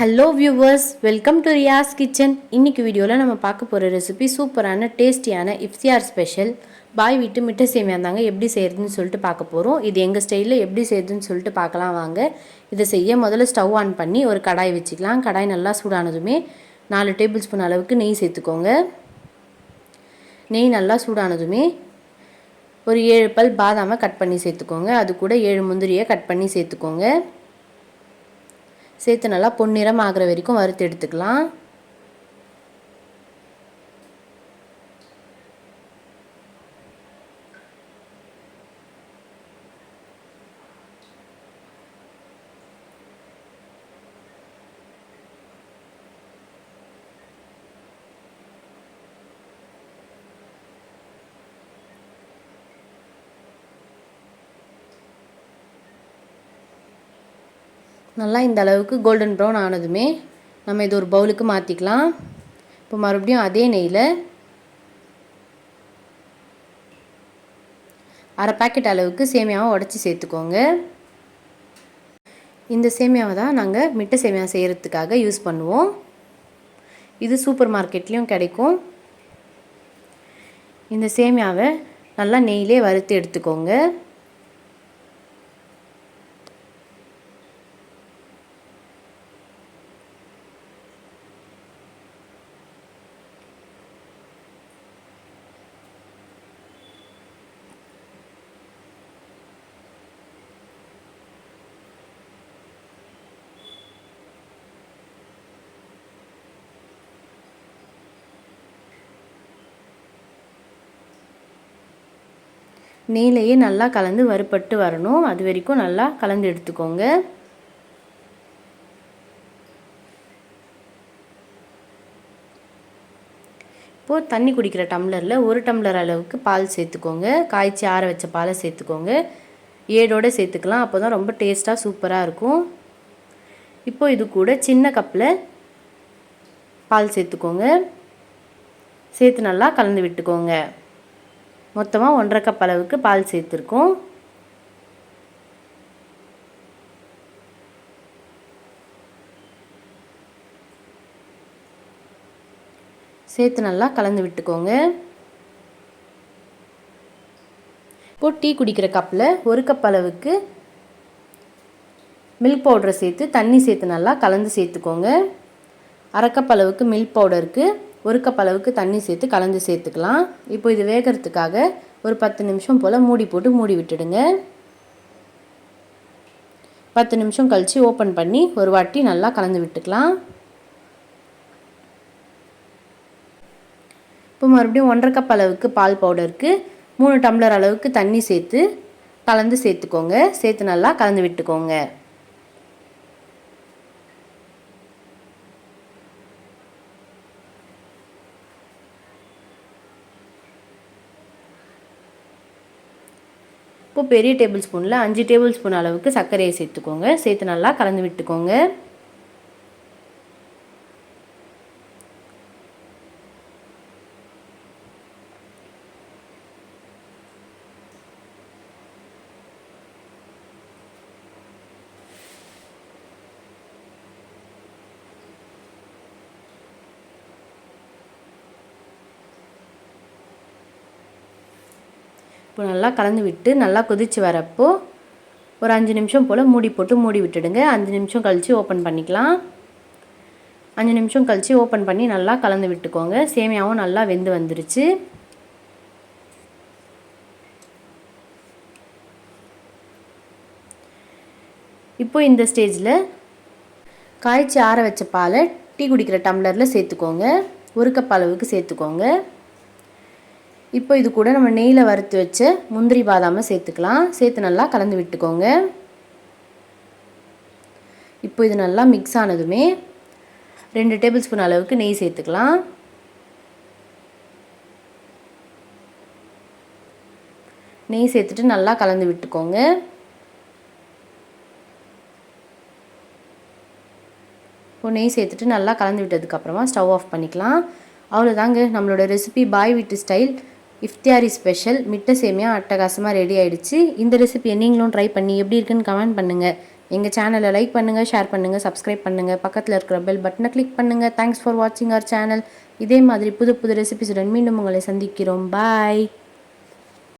Hello viewers welcome to Riyas kitchen இன்னைக்கு வீடியோவில் நம்ம பார்க்க போகிற ரெசிபி சூப்பரான டேஸ்டியான இஃப்சிஆர் ஸ்பெஷல் பாய் விட்டு மிட்டை சேமியா தாங்க எப்படி செய்கிறதுன்னு சொல்லிட்டு பார்க்க போகிறோம் இது எங்கள் ஸ்டைலில் எப்படி செய்யுதுன்னு சொல்லிட்டு பார்க்கலாம் வாங்க. இதை செய்ய முதல்ல ஸ்டவ் ஆன் பண்ணி ஒரு கடாய் வச்சுக்கலாம். கடாய் நல்லா சூடானதுமே நாலு டேபிள் ஸ்பூன் அளவுக்கு நெய் சேர்த்துக்கோங்க. நெய் நல்லா சூடானதுமே ஒரு ஏழு பல் பாதாமை கட் பண்ணி சேர்த்துக்கோங்க. அது கூட ஏழு முந்திரியை கட் பண்ணி சேர்த்துக்கோங்க. சேர்த்து நல்லா பொன்னிறம் ஆகிற வரைக்கும் வறுத்து எடுத்துக்கலாம். நல்லா இந்த அளவுக்கு கோல்டன் ப்ரௌன் ஆனதுமே நம்ம இது ஒரு பவுலுக்கு மாற்றிக்கலாம் இப்போ மறுபடியும் அதே நெய்யில் அரை பேக்கெட் அளவுக்கு சேமியாவை உடச்சி சேர்த்துக்கோங்க. இந்த சேமியாவை தான் நாங்கள் மிட்டை சேமியா செய்கிறதுக்காக யூஸ் பண்ணுவோம். இது சூப்பர் மார்க்கெட்லேயும் கிடைக்கும். இந்த சேமியாவை நல்லா நெய்யிலே வறுத்து எடுத்துக்கோங்க. நெய்லையே நல்லா கலந்து வறுபட்டு வரணும். அது வரைக்கும் நல்லா கலந்து எடுத்துக்கோங்க. இப்போது தண்ணி குடிக்கிற டம்ளரில் ஒரு டம்ளர் அளவுக்கு பால் சேர்த்துக்கோங்க. காய்ச்சி ஆற வச்ச பாலை சேர்த்துக்கோங்க. ஏடோடு சேர்த்துக்கலாம். அப்போ தான் ரொம்ப டேஸ்ட்டாக சூப்பராக இருக்கும். இப்போது இது கூட சின்ன கப்பில் பால் சேர்த்துக்கோங்க. சேர்த்து நல்லா கலந்து விட்டுக்கோங்க. மொத்தமாக ஒன்றரை கப் அளவுக்கு பால் சேர்த்துருக்கோம். சேர்த்து நல்லா கலந்து விட்டுக்கோங்க. இப்போ டீ குடிக்கிற கப்பில் ஒரு கப் அளவுக்கு மில்க் பவுடரை சேர்த்து தண்ணி சேர்த்து நல்லா கலந்து சேர்த்துக்கோங்க. அரை கப் அளவுக்கு மில்க் பவுடருக்கு ஒரு கப் அளவுக்கு தண்ணி சேர்த்து கலந்து சேர்த்துக்கலாம். இப்போ இது வேகிறதுக்காக ஒரு பத்து நிமிஷம் போல் மூடி போட்டு மூடி விட்டுடுங்க. பத்து நிமிஷம் கழித்து ஓப்பன் பண்ணி ஒரு வாட்டி நல்லா கலந்து விட்டுக்கலாம். இப்போ மறுபடியும் ஒன்றரை கப் அளவுக்கு பால் பவுடருக்கு மூணு டம்ளர் அளவுக்கு தண்ணி சேர்த்து கலந்து சேர்த்துக்கோங்க. சேர்த்து நல்லா கலந்து விட்டுக்கோங்க. இப்போ பெரிய டேபிள் ஸ்பூனில் அஞ்சு டேபிள் ஸ்பூன் அளவுக்கு சர்க்கரையை சேர்த்துக்கோங்க. சேர்த்து நல்லா கலந்து விட்டுக்கோங்க. இப்போ நல்லா கலந்து விட்டு நல்லா கொதித்து வரப்போ ஒரு அஞ்சு நிமிஷம் போல் மூடி போட்டு மூடி விட்டுடுங்க. அஞ்சு நிமிஷம் கழித்து ஓப்பன் பண்ணிக்கலாம். அஞ்சு நிமிஷம் கழித்து ஓப்பன் பண்ணி நல்லா கலந்து விட்டுக்கோங்க. சேமியாவும் நல்லா வெந்து வந்துருச்சு. இப்போ இந்த ஸ்டேஜில் காய்ச்சி ஆற வச்ச பாலை டீ குடிக்கிற டம்ளரில் சேர்த்துக்கோங்க. ஒரு கப் அளவுக்கு சேர்த்துக்கோங்க. இப்போ இது கூட நம்ம நெய்யில் வறுத்து வச்ச முந்திரி பாதாமை சேர்த்துக்கலாம். சேர்த்து நல்லா கலந்து விட்டுக்கோங்க. இப்போ இது நல்லா மிக்ஸ் ஆனதுமே ரெண்டு டேபிள் ஸ்பூன் அளவுக்கு நெய் சேர்த்துக்கலாம். நெய் சேர்த்துட்டு நல்லா கலந்து விட்டுக்கோங்க. இப்போ நெய் சேர்த்துட்டு நல்லா கலந்து விட்டதுக்கப்புறமா ஸ்டவ் ஆஃப் பண்ணிக்கலாம். அவ்வளோதாங்க நம்மளோட ரெசிபி பாய் வீட்டு ஸ்டைல். இஃப்தியாரி ஸ்பெஷல் மிட்டை சேமியா அட்டகாசமாக ரெடி ஆயிடுச்சு. இந்த ரெசிபியை நீங்களும் ட்ரை பண்ணி எப்படி இருக்குன்னு கமெண்ட் பண்ணுங்கள் எங்கள் சேனலை லைக் பண்ணுங்கள் ஷேர் பண்ணுங்கள் சப்ஸ்கிரைப் பண்ணுங்கள் பக்கத்தில் இருக்கிற பெல் பட்டனை கிளிக் பண்ணுங்கள் தேங்க்ஸ் ஃபார் வாட்சிங் அவர் சேனல் இதே மாதிரி புது புது ரெசிபிஸுடன் மீண்டும் உங்களை சந்திக்கிறோம். பாய்